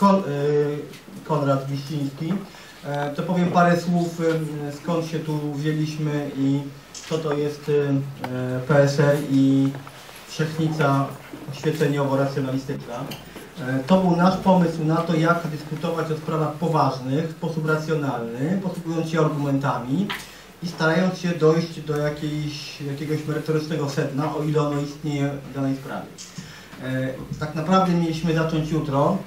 Kon, y, Konrad Wiściński. E, To powiem parę słów, skąd się tu wzięliśmy i co to jest y, e, PSR i wszechnica oświeceniowo-racjonalistyczna. E, To był nasz pomysł na to, jak dyskutować o sprawach poważnych w sposób racjonalny, posługując się argumentami i starając się dojść do jakiejś, jakiegoś merytorycznego sedna, o ile ono istnieje w danej sprawie. Tak naprawdę mieliśmy zacząć jutro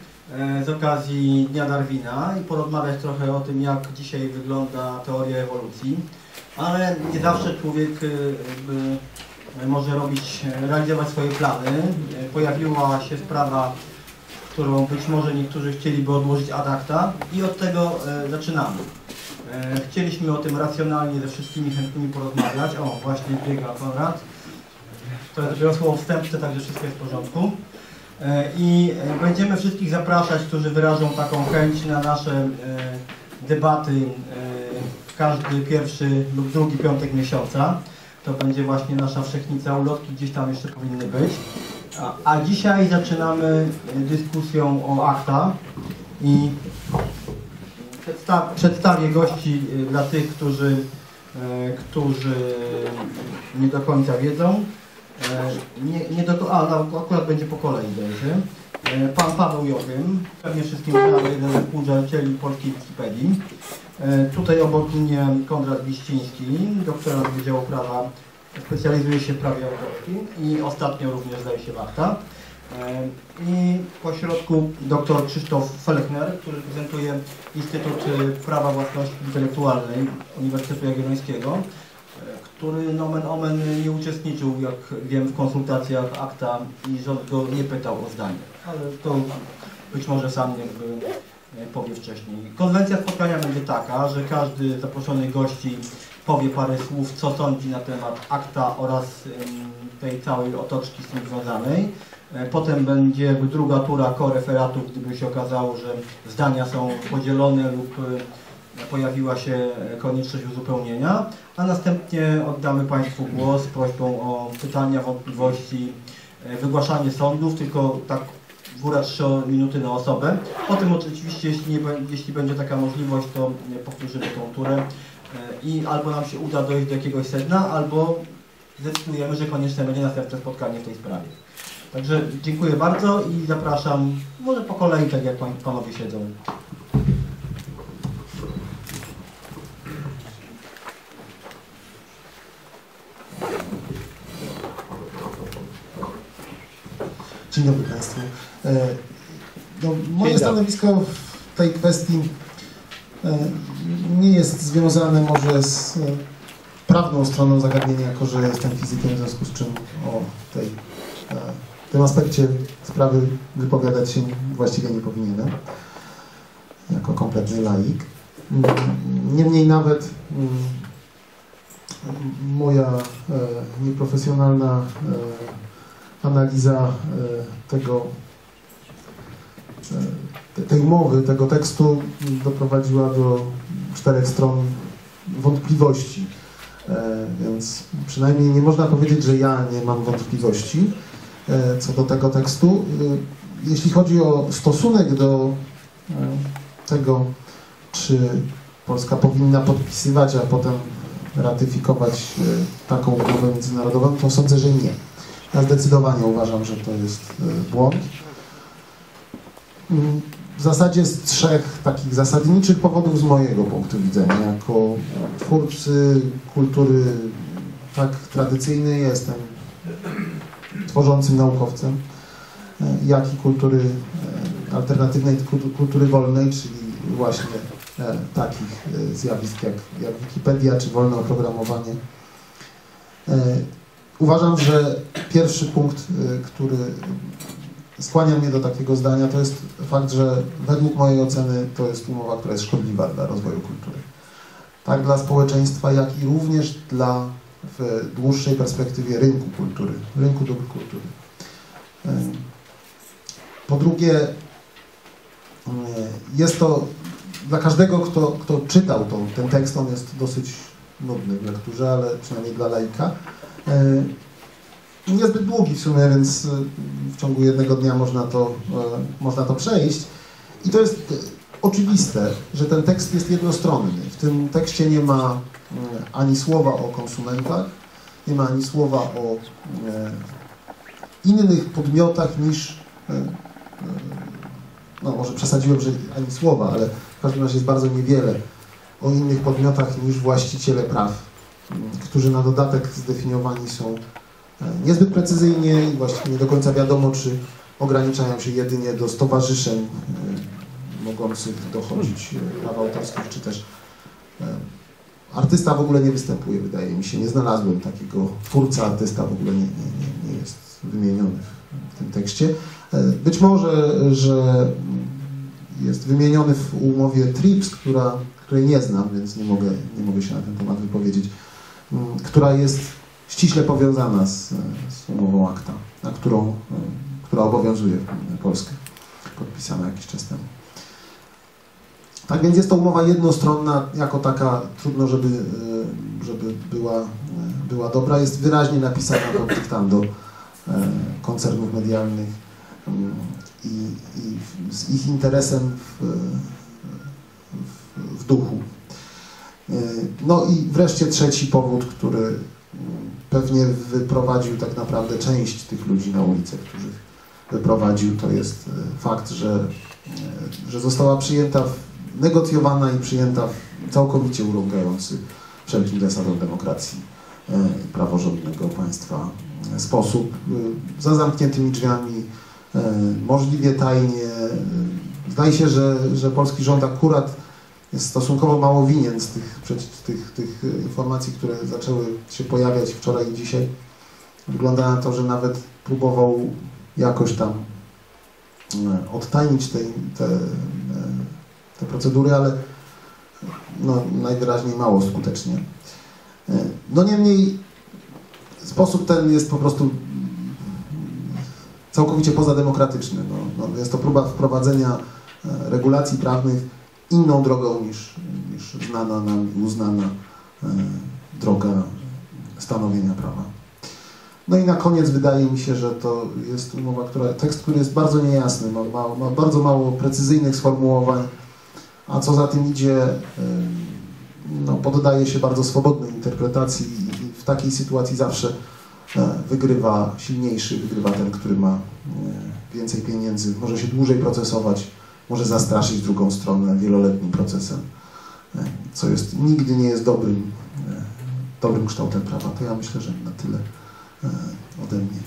z okazji Dnia Darwina i porozmawiać trochę o tym, jak dzisiaj wygląda teoria ewolucji, ale nie zawsze człowiek e, e, może robić, e, realizować swoje plany. E, Pojawiła się sprawa, którą być może niektórzy chcieliby odłożyć ad acta i od tego e, zaczynamy. E, Chcieliśmy o tym racjonalnie ze wszystkimi chętnymi porozmawiać. O, właśnie biega Konrad. To jest dopiero słowo wstępne, także wszystko jest w porządku. E, I e, będziemy wszystkich zapraszać, którzy wyrażą taką chęć na nasze e, debaty każdy pierwszy lub drugi piątek miesiąca. To będzie właśnie nasza wszechnica ulotki, gdzieś tam jeszcze powinny być. A, a dzisiaj zaczynamy dyskusją o akta i przedsta- przedstawię gości dla tych, którzy, którzy nie do końca wiedzą. E, Nie, nie do, a, no, akurat będzie po kolei będzie. E, Pan Paweł Jowym, pewnie wszystkim znany, jeden ze współzałożycieli polskiej Wikipedii. E, Tutaj obok mnie Konrad Wiściński, doktorant Wydziału Prawa, specjalizuje się w prawie autorskim i ostatnio również zdaje się Wachta. I po środku dr Krzysztof Felechner, który prezentuje Instytut Prawa Własności Intelektualnej Uniwersytetu Jagiellońskiego który nomen omen nie uczestniczył, jak wiem, w konsultacjach akta i rząd go nie pytał o zdanie. Ale to być może sam jakby e, powie wcześniej. Konwencja spotkania będzie taka, że każdy z zaproszonych gości powie parę słów, co sądzi na temat akta oraz tej całej otoczki z tym związanej. E, Potem będzie druga tura koreferatów, gdyby się okazało, że zdania są podzielone lub pojawiła się konieczność uzupełnienia, a następnie oddamy Państwu głos z prośbą o pytania, wątpliwości, e, wygłaszanie sądów, tylko tak góra 3 minuty na osobę. Potem oczywiście, jeśli, nie, jeśli będzie taka możliwość, to e, powtórzymy tą turę e, i albo nam się uda dojść do jakiegoś sedna, albo zdecydujemy, że konieczne będzie następne spotkanie w tej sprawie. Także dziękuję bardzo i zapraszam, może po kolei, tak jak pan, panowie siedzą. Dzień dobry Państwu. E, No, moje stanowisko w tej kwestii e, nie jest związane może z e, prawną stroną zagadnienia, jako że jestem fizykiem, w związku z czym o tej, tym aspekcie sprawy wypowiadać się właściwie nie powinienem, jako kompletny laik. Mm, Niemniej nawet mm, moja nieprofesjonalna analiza e, tego, e, te- tej mowy, tego tekstu doprowadziła do czterech stron wątpliwości. E, Więc przynajmniej nie można powiedzieć, że ja nie mam wątpliwości co do tego tekstu. Jeśli chodzi o stosunek do tego, czy Polska powinna podpisywać, a potem ratyfikować taką umowę międzynarodową, to sądzę, że nie. Ja zdecydowanie uważam, że to jest e, błąd. Mm, W zasadzie z trzech takich zasadniczych powodów z mojego punktu widzenia. Jako twórcy kultury tak tradycyjnej jestem tworzącym naukowcem, e, jak i kultury e, alternatywnej, kultu- kultury wolnej, czyli właśnie takich zjawisk jak, jak Wikipedia czy wolne oprogramowanie. Uważam, że pierwszy punkt, y, który skłania mnie do takiego zdania, to jest fakt, że według mojej oceny to jest umowa, która jest szkodliwa dla rozwoju kultury. Tak dla społeczeństwa, jak i również dla w dłuższej perspektywie rynku kultury, rynku dóbr kultury. Y, Po drugie, y, jest to dla każdego, kto, kto czytał to, ten tekst, on jest dosyć nudny w lekturze, ale przynajmniej dla laika. E, Niezbyt długi w sumie, więc e, w ciągu jednego dnia można to, e, można to przejść. I to jest oczywiste, że ten tekst jest jednostronny. W tym tekście nie ma e, ani słowa o konsumentach, nie ma ani słowa o innych podmiotach niż, no może przesadziłem, że ani słowa, ale w każdym razie jest bardzo niewiele o innych podmiotach niż właściciele praw, którzy na dodatek zdefiniowani są niezbyt precyzyjnie i właściwie nie do końca wiadomo, czy ograniczają się jedynie do stowarzyszeń mogących dochodzić e, praw autorskich, czy też e, artysta w ogóle nie występuje, wydaje mi się. Nie znalazłem takiego twórca artysta, w ogóle nie, nie, nie jest wymieniony w tym tekście. E, być może, że jest wymieniony w umowie TRIPS, która, której nie znam, więc nie mogę, nie mogę się na ten temat wypowiedzieć, która jest ściśle powiązana z, z umową akta, na którą, która obowiązuje Polskę, podpisana jakiś czas temu. Tak więc jest to umowa jednostronna, jako taka trudno, żeby, e, żeby była, e, była dobra. Jest wyraźnie napisana pod dyktando e, koncernów medialnych mm, i, i z ich interesem w duchu. No i wreszcie trzeci powód, który pewnie wyprowadził tak naprawdę część tych ludzi na ulicę, których wyprowadził, to jest fakt, że, że została przyjęta negocjowana i przyjęta całkowicie urągający wszelkim zasadom demokracji praworządnego państwa sposób, za zamkniętymi drzwiami, możliwie tajnie. Zdaje się, że, że polski rząd akurat jest stosunkowo mało winien z tych, tych, tych informacji, które zaczęły się pojawiać wczoraj i dzisiaj. Wygląda na to, że nawet próbował jakoś tam odtajnić te, te te procedury, ale no, najwyraźniej mało skutecznie. E, no niemniej sposób ten jest po prostu całkowicie pozademokratyczny. No, no, jest to próba wprowadzenia e, regulacji prawnych inną drogą niż, niż znana nam i uznana e, droga stanowienia prawa. No i na koniec wydaje mi się, że to jest umowa, która, tekst, który jest bardzo niejasny, ma, ma, ma bardzo mało precyzyjnych sformułowań, a co za tym idzie, no, poddaje się bardzo swobodnej interpretacji i w takiej sytuacji zawsze e, wygrywa silniejszy, wygrywa ten, który ma e, więcej pieniędzy, może się dłużej procesować, może zastraszyć drugą stronę wieloletnim procesem, e, co jest, nigdy nie jest dobrym, dobrym kształtem prawa. To ja myślę, że na tyle ode mnie.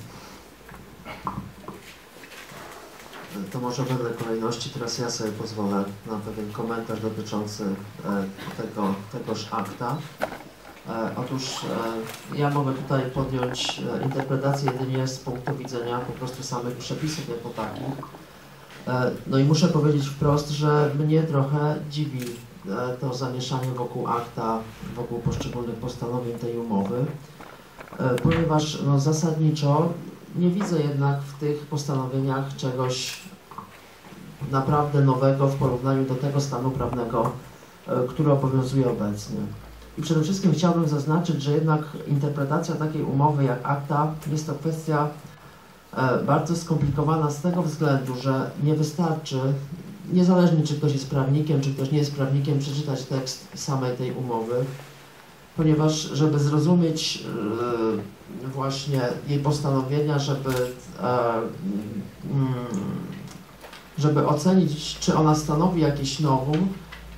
to może wedle kolejności teraz ja sobie pozwolę na pewien komentarz dotyczący e, tego, tegoż akta. E, otóż e, ja mogę tutaj podjąć interpretację jedynie z punktu widzenia po prostu samych przepisów jako takich. No i muszę powiedzieć wprost, że mnie trochę dziwi to zamieszanie wokół akta, wokół poszczególnych postanowień tej umowy, ponieważ no, zasadniczo nie widzę jednak w tych postanowieniach czegoś naprawdę nowego w porównaniu do tego stanu prawnego, e, który obowiązuje obecnie. I przede wszystkim chciałbym zaznaczyć, że jednak interpretacja takiej umowy jak akta jest to kwestia e, bardzo skomplikowana z tego względu, że nie wystarczy, niezależnie czy ktoś jest prawnikiem, czy ktoś nie jest prawnikiem, przeczytać tekst samej tej umowy, ponieważ żeby zrozumieć e, właśnie jej postanowienia, żeby mm, żeby ocenić, czy ona stanowi jakieś nowum,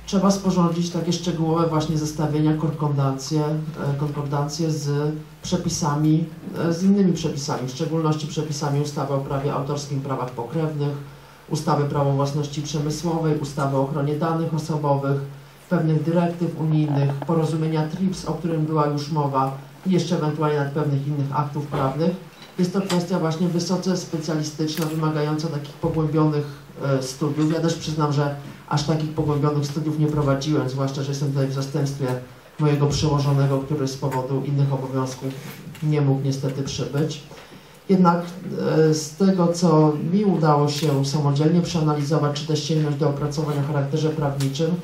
trzeba sporządzić takie szczegółowe właśnie zestawienia, konkordancje, e, konkordancje z przepisami, e, z innymi przepisami, w szczególności przepisami ustawy o prawie autorskim, prawach pokrewnych, ustawy prawo własności przemysłowej, ustawy o ochronie danych osobowych, pewnych dyrektyw unijnych, porozumienia TRIPS, o którym była już mowa, i jeszcze ewentualnie nad pewnych innych aktów prawnych. Jest to kwestia właśnie wysoce specjalistyczna, wymagająca takich pogłębionych E, studiów. Ja też przyznam, że aż takich pogłębionych studiów nie prowadziłem, zwłaszcza, że jestem tutaj w zastępstwie mojego przełożonego, który z powodu innych obowiązków nie mógł niestety przybyć. Jednak e, z tego, co mi udało się samodzielnie przeanalizować, czy też sięgnąć do opracowań o charakterze prawniczym,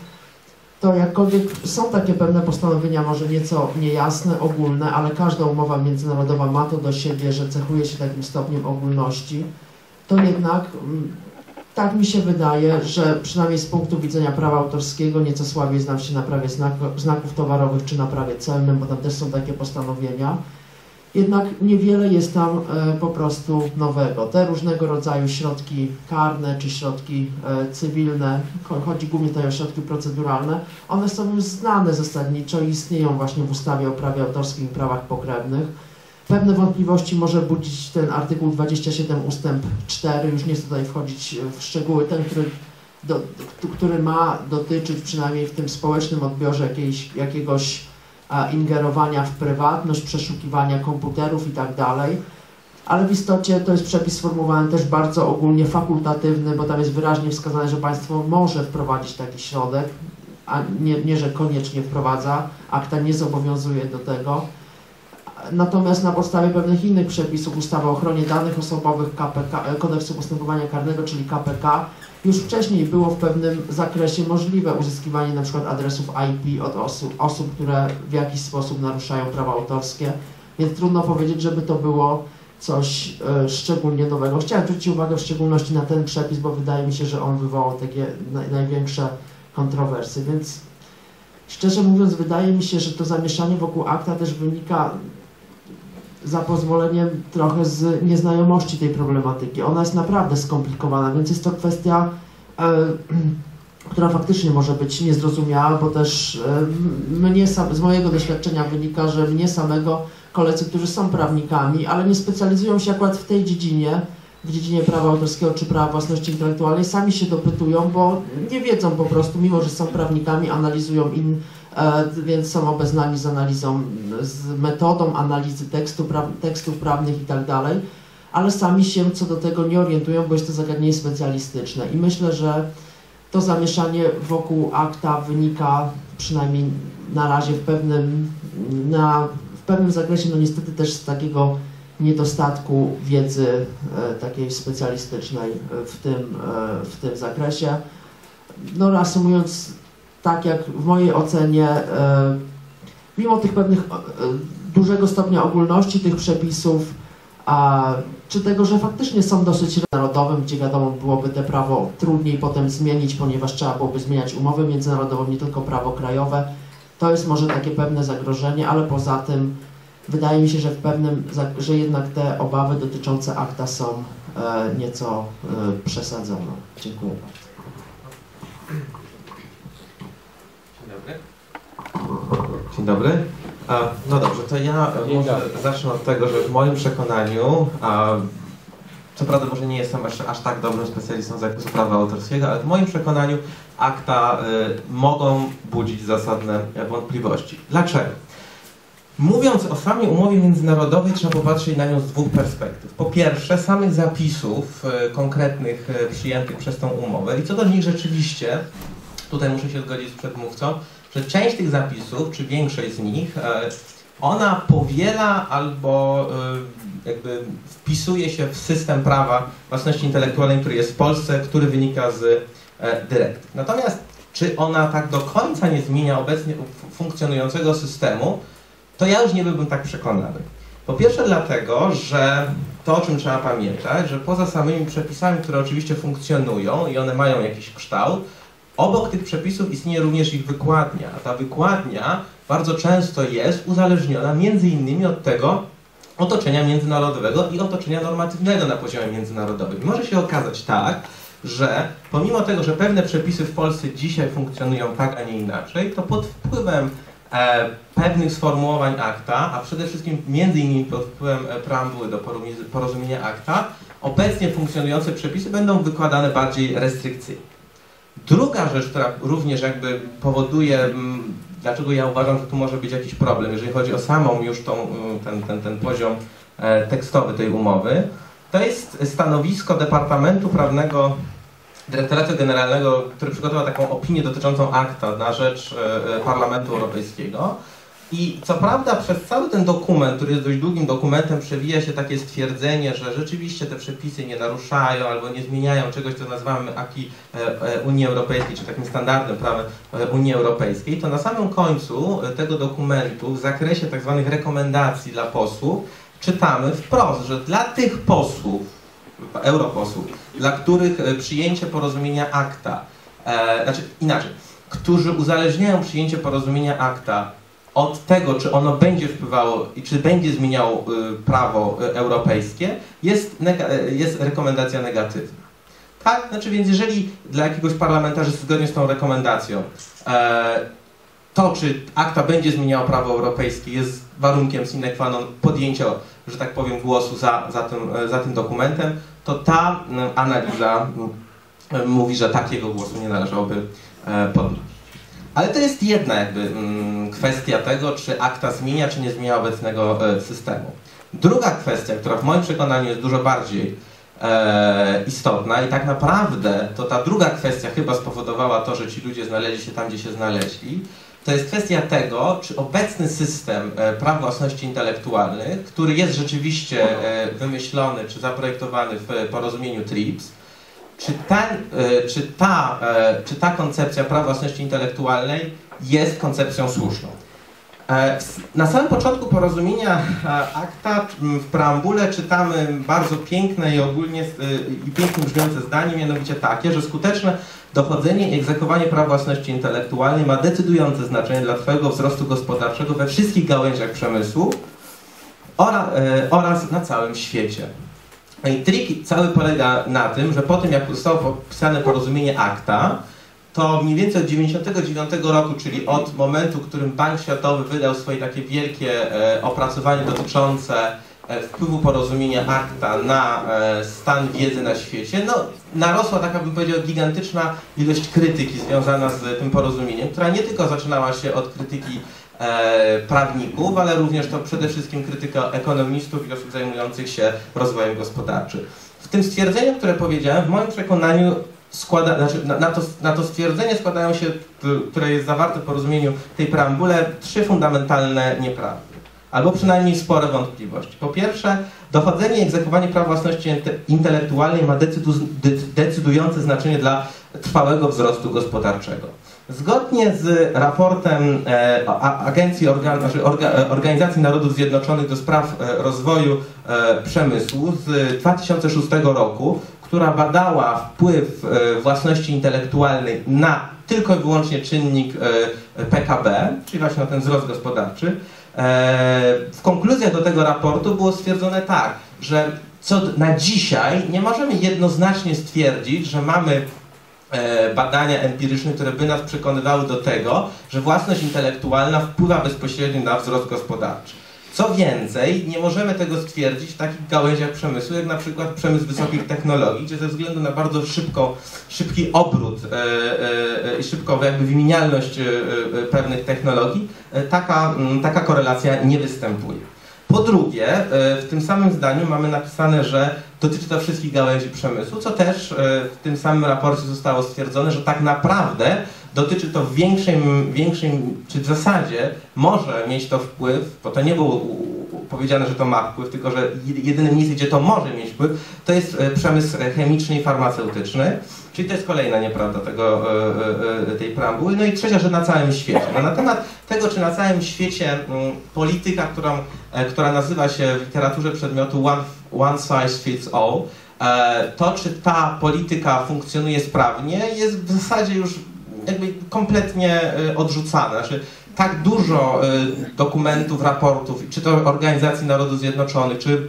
to jakkolwiek są takie pewne postanowienia może nieco niejasne, ogólne, ale każda umowa międzynarodowa ma to do siebie, że cechuje się takim stopniem ogólności, to jednak mm, tak mi się wydaje, że przynajmniej z punktu widzenia prawa autorskiego nieco słabiej znam się na prawie znak, znaków towarowych czy na prawie celnym, bo tam też są takie postanowienia. Jednak niewiele jest tam e, po prostu nowego. Te różnego rodzaju środki karne czy środki e, cywilne, cho- chodzi głównie tutaj o środki proceduralne, one są już znane zasadniczo i istnieją właśnie w ustawie o prawie autorskim i prawach pokrewnych. Pewne wątpliwości może budzić ten artykuł 27 ustęp 4, już nie chcę tutaj wchodzić w szczegóły, ten, który, do, który ma dotyczyć przynajmniej w tym społecznym odbiorze jakiejś, jakiegoś a, ingerowania w prywatność, przeszukiwania komputerów i tak. Ale w istocie to jest przepis sformułowany też bardzo ogólnie fakultatywny, bo tam jest wyraźnie wskazane, że państwo może wprowadzić taki środek, a nie, nie że koniecznie wprowadza, akta nie zobowiązuje do tego. Natomiast na podstawie pewnych innych przepisów ustawy o ochronie danych osobowych KPK, e, kodeksu postępowania karnego, czyli KPK, już wcześniej było w pewnym zakresie możliwe uzyskiwanie przykład adresów IP od osób, osób, które w jakiś sposób naruszają prawa autorskie, więc trudno powiedzieć, żeby to było coś e, szczególnie nowego. Chciałem zwrócić uwagę w szczególności na ten przepis, bo wydaje mi się, że on wywołał takie naj, największe kontrowersje, więc szczerze mówiąc wydaje mi się, że to zamieszanie wokół akta też wynika za pozwoleniem trochę z nieznajomości tej problematyki. Ona jest naprawdę skomplikowana, więc jest to kwestia, e, która faktycznie może być niezrozumiała, bo też e, mnie sam, z mojego doświadczenia wynika, że mnie samego koledzy, którzy są prawnikami, ale nie specjalizują się akurat w tej dziedzinie, w dziedzinie prawa autorskiego czy prawa własności intelektualnej, sami się dopytują, bo nie wiedzą po prostu, mimo że są prawnikami, analizują in, E, więc są obeznani z analizą, z metodą analizy tekstu, pra, tekstów prawnych i tak ale sami się co do tego nie orientują, bo jest to zagadnienie specjalistyczne. I myślę, że to zamieszanie wokół akta wynika przynajmniej na razie w pewnym, na, w pewnym zakresie, no niestety też z takiego niedostatku wiedzy e, takiej specjalistycznej w tym, e, w tym zakresie. No reasumując, tak jak w mojej ocenie, e, mimo tych pewnych e, dużego stopnia ogólności tych przepisów, a, czy tego, że faktycznie są dosyć narodowym, gdzie wiadomo byłoby te prawo trudniej potem zmienić, ponieważ trzeba byłoby zmieniać umowę międzynarodową, nie tylko prawo krajowe, to jest może takie pewne zagrożenie, ale poza tym wydaje mi się, że w pewnym, że jednak te obawy dotyczące akta są e, nieco przesadzone. Dziękuję bardzo. Dzień dobry. No dobrze, to ja może zacznę od tego, że w moim przekonaniu, co prawda może nie jestem aż, aż tak dobrym specjalistą z zakresu prawa autorskiego, ale w moim przekonaniu akta y, mogą budzić zasadne wątpliwości. Dlaczego? Mówiąc o samej umowie międzynarodowej, trzeba popatrzeć na nią z dwóch perspektyw. Po pierwsze, samych zapisów y, konkretnych y, przyjętych przez tą umowę i co do nich rzeczywiście, tutaj muszę się zgodzić z przedmówcą, że część tych zapisów, czy większość z nich, e, ona powiela albo e, jakby wpisuje się w system prawa własności intelektualnej, który jest w Polsce, który wynika z e, dyrektyw. Natomiast czy ona tak do końca nie zmienia obecnie funkcjonującego systemu, to ja już nie byłbym tak przekonany. Po pierwsze dlatego, że to, o czym trzeba pamiętać, że poza samymi przepisami, które oczywiście funkcjonują i one mają jakiś kształt, Obok tych przepisów istnieje również ich wykładnia, a ta wykładnia bardzo często jest uzależniona między innymi od tego otoczenia międzynarodowego i otoczenia normatywnego na poziomie międzynarodowym. Może się okazać tak, że pomimo tego, że pewne przepisy w Polsce dzisiaj funkcjonują tak, a nie inaczej, to pod wpływem e, pewnych sformułowań akta, a przede wszystkim między innymi pod wpływem e, preambuły do porozumienia akta, obecnie funkcjonujące przepisy będą wykładane bardziej restrykcyjnie. Druga rzecz, która również jakby powoduje, mm, dlaczego ja uważam, że tu może być jakiś problem, jeżeli chodzi o samą już tą, mm, ten, ten, ten poziom e, tekstowy tej umowy, to jest stanowisko Departamentu Prawnego Dyrektoratu Generalnego, który przygotował taką opinię dotyczącą akta na rzecz e, e, Parlamentu Europejskiego. I co prawda przez cały ten dokument, który jest dość długim dokumentem, przewija się takie stwierdzenie, że rzeczywiście te przepisy nie naruszają albo nie zmieniają czegoś, co nazywamy aki e, e, Unii Europejskiej, czy takim standardem prawem e, Unii Europejskiej, to na samym końcu tego dokumentu w zakresie. Tak rekomendacji dla posłów czytamy wprost, że dla tych posłów, europosłów, dla których przyjęcie porozumienia akta, e, znaczy inaczej, którzy uzależniają przyjęcie porozumienia akta od tego, czy ono będzie wpływało i czy będzie zmieniało y, prawo y, europejskie, jest, y, jest rekomendacja negatywna. Tak? Znaczy, więc jeżeli dla jakiegoś parlamentarzysty zgodnie z tą rekomendacją e, to, czy akta będzie zmieniało prawo europejskie, jest warunkiem sine qua non podjęcia, że tak powiem, głosu za, za, tym, e, za tym dokumentem, to ta analiza mówi, że takiego głosu nie należałoby e, podnieść. Ale to jest jedna jakby mm, kwestia tego, czy akta zmienia, czy nie zmienia obecnego e, systemu. Druga kwestia, która w moim przekonaniu jest dużo bardziej e, istotna i tak naprawdę to ta druga kwestia chyba spowodowała to, że ci ludzie znaleźli się tam, gdzie się znaleźli, to jest kwestia tego, czy obecny system e, praw własności intelektualnych, który jest rzeczywiście e, wymyślony czy zaprojektowany w porozumieniu TRIPS, czy, ten, e, czy, ta, e, czy ta koncepcja praw własności intelektualnej jest koncepcją słuszną. E, Na samym początku porozumienia akta w preambule czytamy bardzo piękne i ogólnie i pięknie brzmiące zdanie, mianowicie takie, że skuteczne dochodzenie i egzekwowanie praw własności intelektualnej ma decydujące znaczenie dla Twojego wzrostu gospodarczego we wszystkich gałęziach przemysłu ora- e, oraz na całym świecie. No I trik cały polega na tym, że po tym jak zostało podpisane porozumienie akta, to mniej więcej od 1999 roku, czyli od momentu, w którym Bank Światowy wydał swoje takie wielkie e, opracowanie dotyczące e, wpływu porozumienia akta na e, stan wiedzy na świecie, no narosła taka bym powiedział gigantyczna ilość krytyki związana z tym porozumieniem, która nie tylko zaczynała się od krytyki prawników, ale również to przede wszystkim krytyka ekonomistów i osób zajmujących się rozwojem gospodarczym. W tym stwierdzeniu, które powiedziałem, w moim przekonaniu składa, znaczy na, to, na to stwierdzenie składają się, które jest zawarte w porozumieniu tej preambule, trzy fundamentalne nieprawdy. Albo przynajmniej spore wątpliwości. Po pierwsze, dochodzenie i egzekwowanie praw własności inte- intelektualnej ma decydu, de- decydujące znaczenie dla trwałego wzrostu gospodarczego. Zgodnie z raportem e, Agencji znaczy e, Organizacji Narodów Zjednoczonych do spraw e, rozwoju przemysłu z 2006 roku, która badała wpływ własności intelektualnej na tylko i wyłącznie czynnik PKB, czyli właśnie na ten wzrost gospodarczy, w konkluzjach do tego raportu było stwierdzone tak, że co na dzisiaj nie możemy jednoznacznie stwierdzić, że mamy badania empiryczne, które by nas przekonywały do tego, że własność intelektualna wpływa bezpośrednio na wzrost gospodarczy. Co więcej, nie możemy tego stwierdzić w takich gałęziach przemysłu, jak na przykład przemysł wysokich technologii, gdzie ze względu na bardzo szybki obrót e, e, e, i szybką jakby wymienialność e, e, pewnych technologii, e, taka, taka korelacja nie występuje. Po drugie, e, w tym samym zdaniu mamy napisane, że dotyczy to wszystkich gałęzi przemysłu, co też e, w tym samym raporcie zostało stwierdzone, że tak naprawdę dotyczy to w większym, większym, czy w zasadzie może mieć to wpływ, bo to nie było powiedziane, że to ma wpływ, tylko że jed- jedyne miejsce, gdzie to może mieć wpływ, to jest e, przemysł chemiczny i farmaceutyczny, czyli to jest kolejna nieprawda tego, e, e, e, tej preambuły. No i trzecia, że na całym świecie. No na temat tego, czy na całym świecie mm, polityka, którą, która nazywa się w literaturze przedmiotu one, one size fits all, to czy ta polityka funkcjonuje sprawnie, jest w zasadzie już jakby kompletnie odrzucane. Znaczy, tak dużo dokumentów, raportów, czy to Organizacji Narodów Zjednoczonych, czy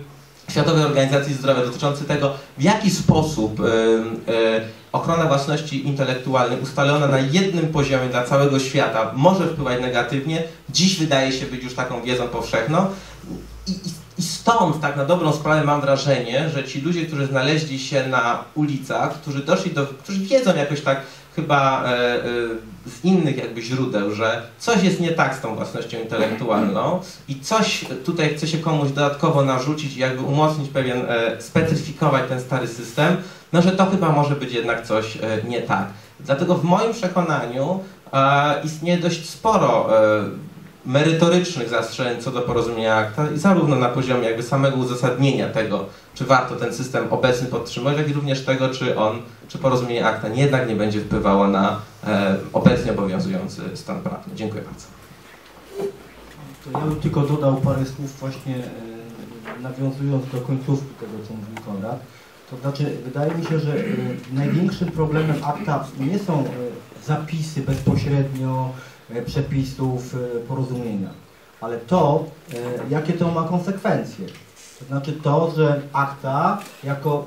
Światowej Organizacji Zdrowia dotyczący tego, w jaki sposób ochrona własności intelektualnej ustalona na jednym poziomie dla całego świata może wpływać negatywnie, dziś wydaje się być już taką wiedzą powszechną. I, i, stąd tak na dobrą sprawę mam wrażenie, że ci ludzie, którzy znaleźli się na ulicach, którzy doszli do, którzy wiedzą jakoś tak chyba e, e, z innych jakby źródeł, że coś jest nie tak z tą własnością intelektualną i coś tutaj chce się komuś dodatkowo narzucić i jakby umocnić pewien, e, specyfikować ten stary system, no że to chyba może być jednak coś nie tak. Dlatego w moim przekonaniu istnieje dość sporo merytorycznych zastrzeżeń co do porozumienia akta, i zarówno na poziomie jakby samego uzasadnienia tego, czy warto ten system obecny podtrzymać, jak i również tego, czy on, czy porozumienie akta nie, jednak nie będzie wpływało na e, obecnie obowiązujący stan prawny. Dziękuję bardzo. To ja bym tylko dodał parę słów właśnie e, nawiązując do końcówki tego, co mówił Konrad. To znaczy, wydaje mi się, że y, największym problemem akta nie są y, zapisy bezpośrednio przepisów y, porozumienia, ale to, y, jakie to ma konsekwencje. To znaczy to, że akta jako,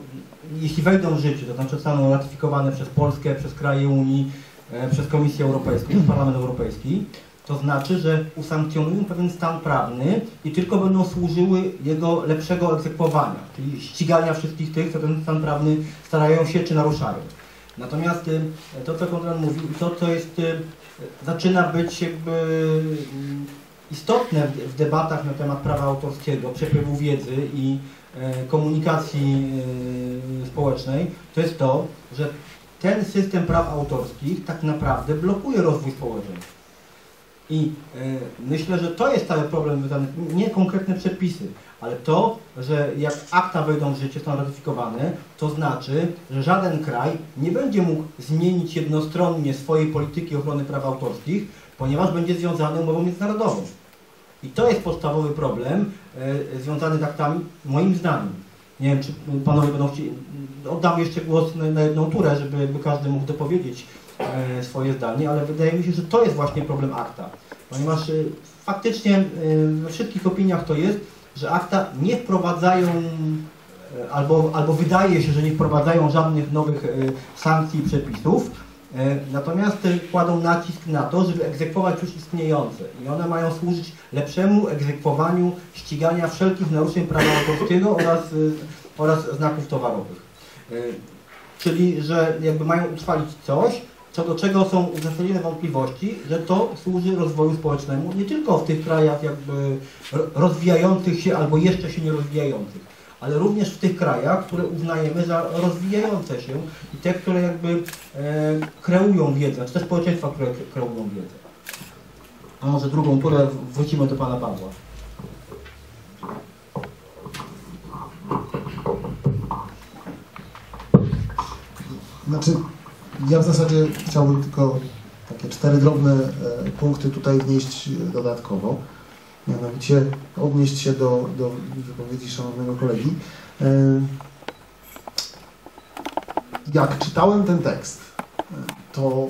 jeśli wejdą w życie, to znaczy zostaną ratyfikowane przez Polskę, przez kraje Unii, e, przez Komisję Europejską, przez Parlament Europejski, to znaczy, że usankcjonują pewien stan prawny i tylko będą służyły jego lepszego egzekwowania, czyli ścigania wszystkich tych, co ten stan prawny starają się czy naruszają. Natomiast to, co Konrad mówił, to, co jest, zaczyna być jakby mm, istotne w, debatach na temat prawa autorskiego, przepływu wiedzy i e, komunikacji e, społecznej, to jest to, że ten system praw autorskich tak naprawdę blokuje rozwój społeczeństwa. I e, myślę, że to jest cały problem nie konkretne przepisy, ale to, że jak akta wejdą w życie, są ratyfikowane, to znaczy, że żaden kraj nie będzie mógł zmienić jednostronnie swojej polityki ochrony praw autorskich, ponieważ będzie związany umową międzynarodową. I to jest podstawowy problem e, związany z aktami, moim zdaniem. Nie wiem, czy panowie będą chcieli. Oddam jeszcze głos na, na jedną turę, żeby każdy mógł dopowiedzieć e, swoje zdanie, ale wydaje mi się, że to jest właśnie problem akta. Ponieważ e, faktycznie we wszystkich opiniach to jest, że akta nie wprowadzają e, albo, albo wydaje się, że nie wprowadzają żadnych nowych e, sankcji i przepisów, e, natomiast kładą nacisk na to, żeby egzekwować już istniejące i one mają służyć lepszemu egzekwowaniu ścigania wszelkich naruszeń prawa autorskiego oraz, oraz znaków towarowych. Czyli, że jakby mają utrwalić coś, co do czego są uzasadnione wątpliwości, że to służy rozwoju społecznemu nie tylko w tych krajach jakby ro- rozwijających się albo jeszcze się nie rozwijających, ale również w tych krajach, które uznajemy za rozwijające się i te, które jakby e, kreują wiedzę, czy te społeczeństwa, które kre- kreują wiedzę. A może drugą w- wrócimy do Pana Pawła. Znaczy, ja w zasadzie chciałbym tylko takie cztery drobne e, punkty tutaj wnieść e, dodatkowo. Mianowicie odnieść się do, do wypowiedzi szanownego kolegi. E, jak czytałem ten tekst, to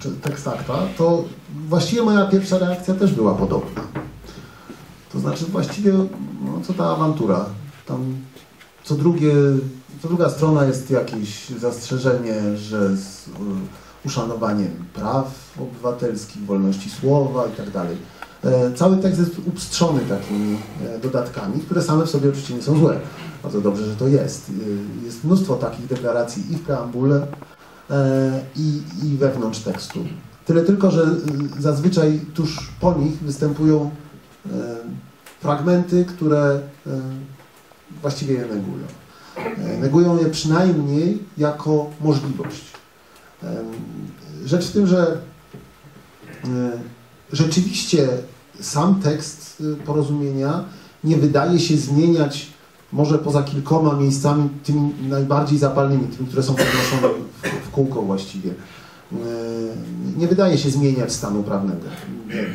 czy tekst akta, to właściwie moja pierwsza reakcja też była podobna. To znaczy właściwie, no, co ta awantura? Tam co drugie, druga strona jest jakieś zastrzeżenie, że z y, uszanowaniem praw obywatelskich, wolności słowa i tak. E, Cały tekst jest upstrzony takimi e, dodatkami, które same w sobie oczywiście nie są złe. Bardzo dobrze, że to jest. Y, Jest mnóstwo takich deklaracji i w preambule, e, i, i wewnątrz tekstu. Tyle tylko, że y, zazwyczaj tuż po nich występują fragmenty, które właściwie je negują. Negują je przynajmniej jako możliwość. Rzecz w tym, że e, rzeczywiście sam tekst e, porozumienia nie wydaje się zmieniać może poza kilkoma miejscami, tymi najbardziej zapalnymi, tymi, które są podnoszone w, kółko właściwie. E, Nie wydaje się zmieniać stanu prawnego.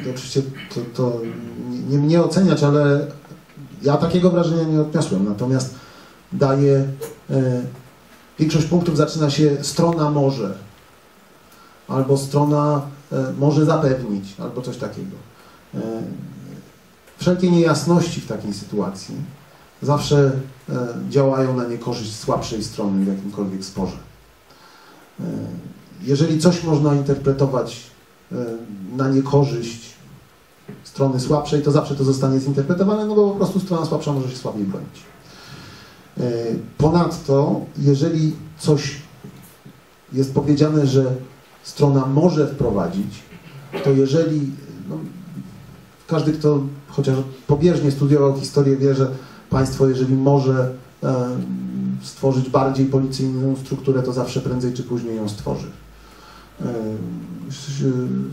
To oczywiście to, to nie, nie mnie oceniać, ale ja takiego wrażenia nie odniosłem. Natomiast daje większość punktów zaczyna się strona może, albo strona e, może zapewnić, albo coś takiego. E, wszelkie niejasności w takiej sytuacji zawsze e, działają na niekorzyść słabszej strony w jakimkolwiek sporze. E, jeżeli coś można interpretować e, na niekorzyść strony słabszej, to zawsze to zostanie zinterpretowane, no bo po prostu strona słabsza może się słabiej bronić. E, Ponadto, jeżeli coś jest powiedziane, że strona może wprowadzić, to jeżeli no, każdy, kto chociaż pobieżnie studiował historię, wie, że państwo, jeżeli może e, stworzyć bardziej policyjną strukturę, to zawsze prędzej czy później ją stworzy. E,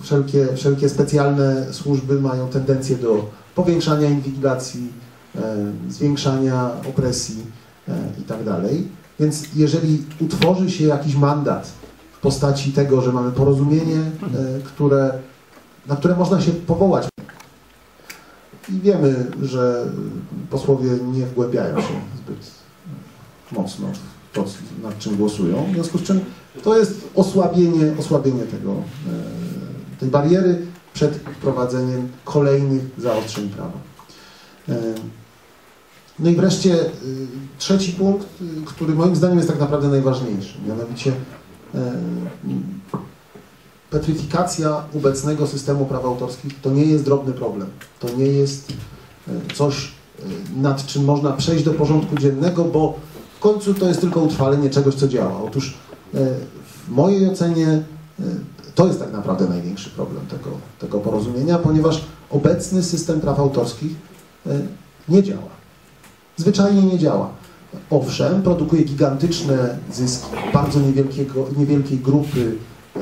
Wszelkie, wszelkie specjalne służby mają tendencję do powiększania inwigilacji, e, zwiększania opresji i tak dalej. Więc jeżeli utworzy się jakiś mandat w postaci tego, że mamy porozumienie, e, które, na które można się powołać i wiemy, że posłowie nie wgłębiają się zbyt mocno w to, nad czym głosują. W związku z czym to jest osłabienie, osłabienie tego, e, tej bariery przed wprowadzeniem kolejnych zaostrzeń prawa. No i wreszcie y, trzeci punkt, y, który moim zdaniem jest tak naprawdę najważniejszy, mianowicie e, petryfikacja obecnego systemu praw autorskich to nie jest drobny problem. To nie jest coś, nad czym można przejść do porządku dziennego, bo w końcu to jest tylko utrwalenie czegoś, co działa. Otóż w mojej ocenie to jest tak naprawdę największy problem tego, tego porozumienia, ponieważ obecny system praw autorskich nie działa. Zwyczajnie nie działa. Owszem, produkuje gigantyczne zyski bardzo niewielkiego, niewielkiej grupy e,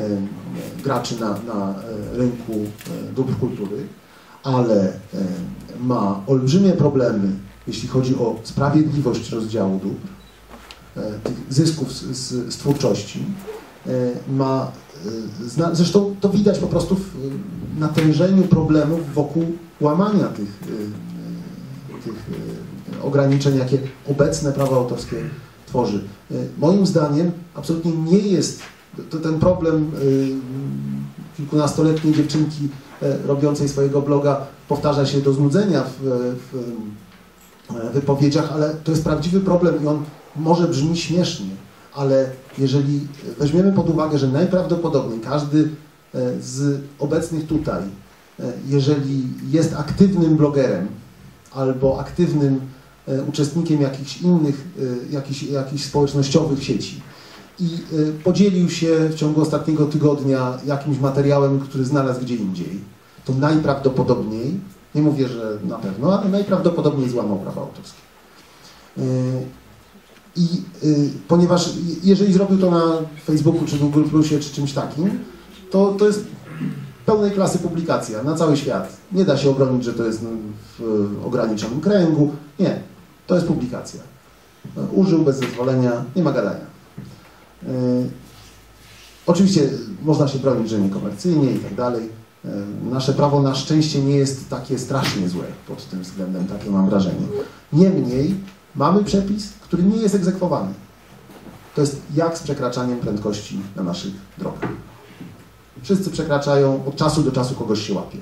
graczy na, na e, rynku e, dóbr kultury, ale e, ma olbrzymie problemy, jeśli chodzi o sprawiedliwość rozdziału dóbr, e, tych zysków z, z, z twórczości. E, Ma, zna, zresztą to widać po prostu w natężeniu problemów wokół łamania tych, tych ograniczeń, jakie obecne prawo autorskie tworzy. E, Moim zdaniem absolutnie nie jest to ten problem y, kilkunastoletniej dziewczynki e, robiącej swojego bloga powtarza się do znudzenia w, w wypowiedziach, ale to jest prawdziwy problem i on może brzmi śmiesznie, ale jeżeli weźmiemy pod uwagę, że najprawdopodobniej każdy e, z obecnych tutaj, e, jeżeli jest aktywnym blogerem albo aktywnym uczestnikiem jakichś innych, e, jakichś, jakichś społecznościowych sieci, i y, podzielił się w ciągu ostatniego tygodnia jakimś materiałem, który znalazł gdzie indziej, to najprawdopodobniej, nie mówię, że na pewno, ale najprawdopodobniej złamał prawa autorskie. I ponieważ jeżeli zrobił to na Facebooku, czy Google Plusie, czy czymś takim, to, to jest pełnej klasy publikacja na cały świat. Nie da się obronić, że to jest w ograniczonym kręgu. Nie, to jest publikacja. Użył bez zezwolenia, nie ma gadania. Yy, Oczywiście można się bronić, że niekomercyjnie i tak dalej. Yy, Nasze prawo na szczęście nie jest takie strasznie złe pod tym względem, takie mam wrażenie. Niemniej mamy przepis, który nie jest egzekwowany. To jest jak z przekraczaniem prędkości na naszych drogach. Wszyscy przekraczają, od czasu do czasu kogoś się łapie.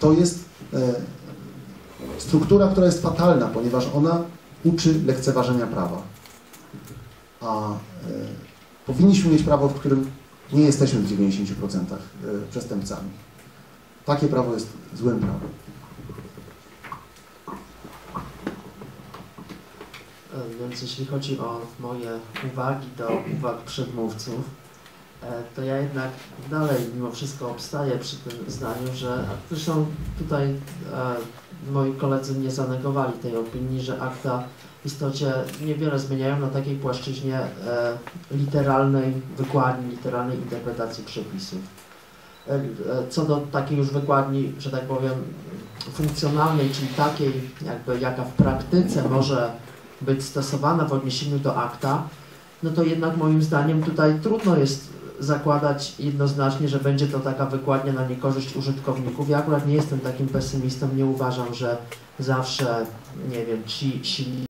To jest e, struktura, która jest fatalna, ponieważ ona uczy lekceważenia prawa. A e, powinniśmy mieć prawo, w którym nie jesteśmy w 90% e, przestępcami. Takie prawo jest złym prawem. E, Więc jeśli chodzi o moje uwagi do uwag przedmówców, to ja jednak dalej mimo wszystko obstaję przy tym zdaniu, że zresztą tutaj e, moi koledzy nie zanegowali tej opinii, że akta w istocie niewiele zmieniają na takiej płaszczyźnie e, literalnej wykładni, literalnej interpretacji przepisów. E, e, Co do takiej już wykładni, że tak powiem, funkcjonalnej, czyli takiej, jakby jaka w praktyce może być stosowana w odniesieniu do akta, no to jednak moim zdaniem tutaj trudno jest zakładać jednoznacznie, że będzie to taka wykładnia na niekorzyść użytkowników. Ja akurat nie jestem takim pesymistą, nie uważam, że zawsze, nie wiem, ci silni